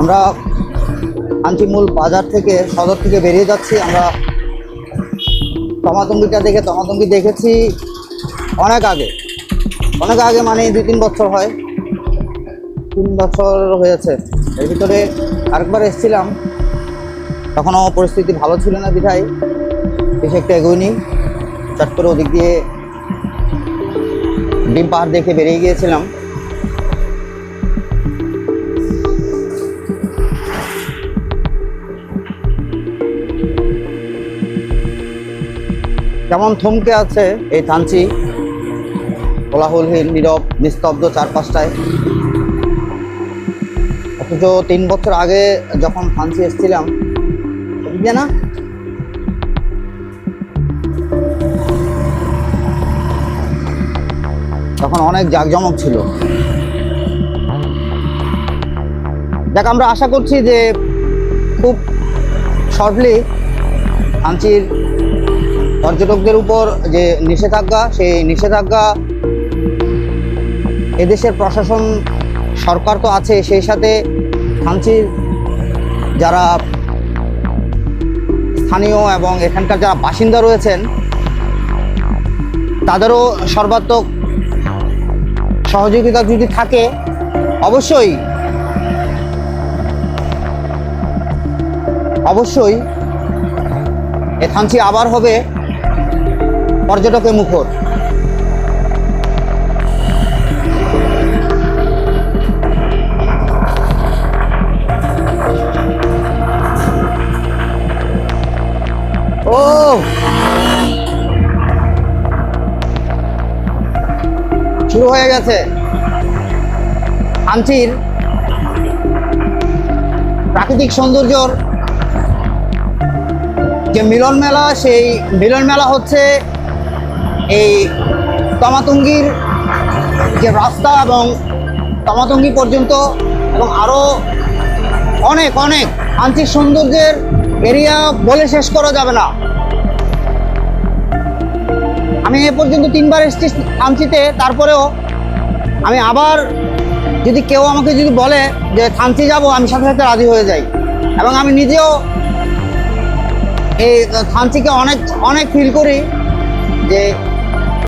আমরা আন্টিমূল বাজার থেকে সদর থেকে বেরিয়ে যাচ্ছি। আমরা তমাতঙ্গিটা দেখে তমাতঙ্গি দেখেছি অনেক আগে। অনেক আগে মানে দুই তিন বছর হয়। তিন বছর হয়েছে। এর ভিতরে আরেকবার এসেছিলাম। তখনও পরিস্থিতি ভালো ছিল না বিধায়। বেশি একটা এগোয়নি। চট করে ওদিক দিয়ে ডিম পাহাড় দেখে বেরিয়ে গিয়েছিলাম। কেমন থমকে আছে এই থানচি? কোলাহলহীন, নীরব, নিস্তব্ধ চারপাশটায়। অথচ তিন বছর আগে যখন থানচি এসেছিলাম না? তখন অনেক জাঁকজমক ছিল। দেখ, আমরা আশা করছি যে খুব শর্টলি থানচির পর্যটকদের উপর যে নিষেধাজ্ঞা, সেই নিষেধাজ্ঞা এদেশের প্রশাসন, সরকার তো আছে, সেই সাথে থানচির যারা স্থানীয় এবং এখানকার যারা বাসিন্দা রয়েছেন, তাদেরও সর্বাত্মক সহযোগিতা যদি থাকে, অবশ্যই অবশ্যই এ থানচি আবার হবে পর্যটকের মুখর। শুরু হয়ে গেছে। থানচির প্রাকৃতিক সৌন্দর্যর যে মিলন মেলা, সেই মিলন মেলা হচ্ছে এই তমাতুঙ্গির যে রাস্তা এবং তমাতুঙ্গি পর্যন্ত এবং আরও অনেক অনেক। আংশিক সৌন্দর্যের এরিয়া বলে শেষ করা যাবে না। আমি এ পর্যন্ত তিনবার এসেছি থানচিতে, তারপরেও আমি আবার যদি কেউ আমাকে যদি বলে যে থানচি যাব, আমি সাথে সাথে রাজি হয়ে যাই। এবং আমি নিজেও এই থানচিকে অনেক অনেক ফিল করি যে